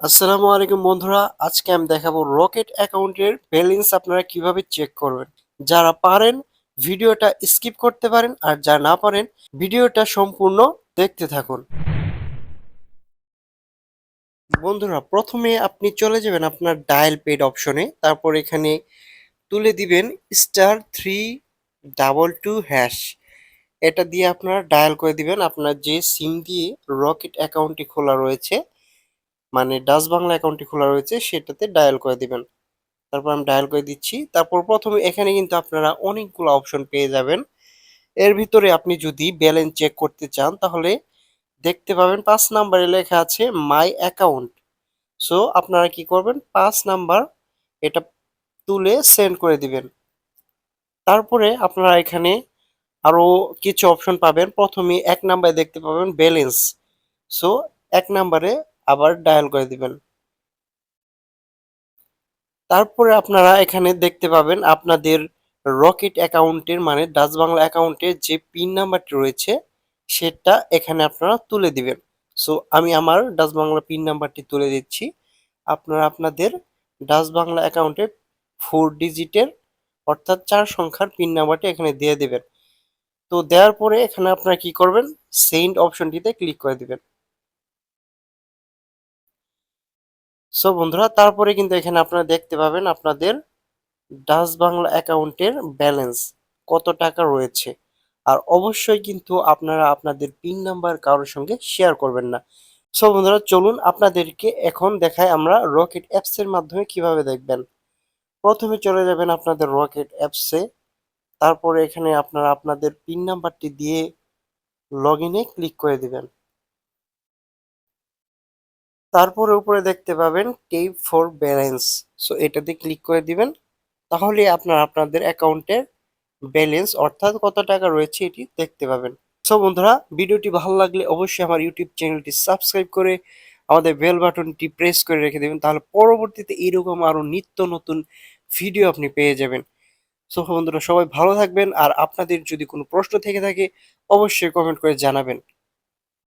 আসসালামু আলাইকুম বন্ধুরা, আজকে আমি দেখাবো রকেট অ্যাকাউন্টের ব্যালেন্স আপনারা কীভাবে চেক করবেন। যারা পারেন, ভিডিওটা স্কিপ করতে পারেন, আর যারা না পারেন, ভিডিওটা সম্পূর্ণ দেখতে থাকুন। বন্ধুরা, প্রথমে আপনি চলে যাবেন আপনার ডায়াল পেড অপশনে তারপর এখানে তুলে দিবেন star three double two hash এটা দিয়ে আপনারা ডায়াল করে দিবেন, আপনার যে সিম দিয়ে রকেট অ্যাকাউন্টটি খোলা রয়েছে। মানে ডাচ বাংলা অ্যাকাউন্টটি খোলা রয়েছে, সেটাতে ডায়াল করে দিবেন। তারপর আমি ডায়াল করে দিচ্ছি। তারপর প্রথমে এখানে কিন্তু আপনারা অনেকগুলো অপশন পেয়ে যাবেন। এর ভিতরে আপনি যদি ব্যালেন্স চেক করতে চান, তাহলে দেখতে পাবেন পাঁচ নাম্বারে লেখা আছে মাই অ্যাকাউন্ট সো আপনারা কি করবেন? পাঁচ নাম্বার এটা তুলে সেন্ড করে দিবেন। তারপরে আপনারা এখানে আরও কিছু অপশন পাবেন। প্রথমে এক নাম্বারে দেখতে পাবেন ব্যালেন্স সো এক নাম্বারে আবার ডায়াল করে দিবেন। তারপরে আপনারা এখানে দেখতে পাবেন আপনাদের রকেট অ্যাকাউন্টের মানে ডাচ বাংলা অ্যাকাউন্টের যে পিন নাম্বারটি রয়েছে, সেটা এখানে আপনারা তুলে দিবেন। সো আমি আমার ডাচ বাংলা পিন নাম্বারটি তুলে দিচ্ছি। আপনারা আপনাদের ডাচ বাংলা অ্যাকাউন্টের ফোর ডিজিটের অর্থাৎ চার সংখ্যার পিন নাম্বারটি এখানে দিয়ে দেবেন। তো দেওয়ার পরে এখানে আপনারা কি করবেন? সেন্ড অপশনটিতে ক্লিক করে দিবেন। সো বন্ধুরা, তারপরে কিন্তু এখানে আপনারা দেখতে পাবেন আপনাদের ডাচ বাংলা অ্যাকাউন্টের ব্যালেন্স কত টাকা রয়েছে। আর অবশ্যই কিন্তু আপনারা আপনাদের পিন নাম্বার কারোর সঙ্গে শেয়ার করবেন না। সো বন্ধুরা, চলুন আপনাদেরকে এখন দেখায় আমরা রকেট অ্যাপসের মাধ্যমে কীভাবে দেখবেন। প্রথমে চলে যাবেন আপনাদের রকেট অ্যাপসে তারপরে এখানে আপনারা আপনাদের পিন নাম্বারটি দিয়ে লগ ক্লিক করে দিবেন। তারপরে উপরে দেখতে পাবেন টেপ ফর ব্যালেন্স সো এটাতে ক্লিক করে দিবেন। তাহলে আপনার, আপনাদের অ্যাকাউন্টের ব্যালেন্স অর্থাৎ কত টাকা রয়েছে এটি দেখতে পাবেন। সো বন্ধুরা, ভিডিওটি ভালো লাগলে অবশ্যই আমার ইউটিউব চ্যানেলটি সাবস্ক্রাইব করে আমাদের বেল বাটনটি প্রেস করে রেখে দেবেন। তাহলে পরবর্তীতে এরকম আরও নিত্য নতুন ভিডিও আপনি পেয়ে যাবেন। সো বন্ধুরা, সবাই ভালো থাকবেন। আর আপনাদের যদি কোনো প্রশ্ন থেকে থাকে, অবশ্যই কমেন্ট করে জানাবেন।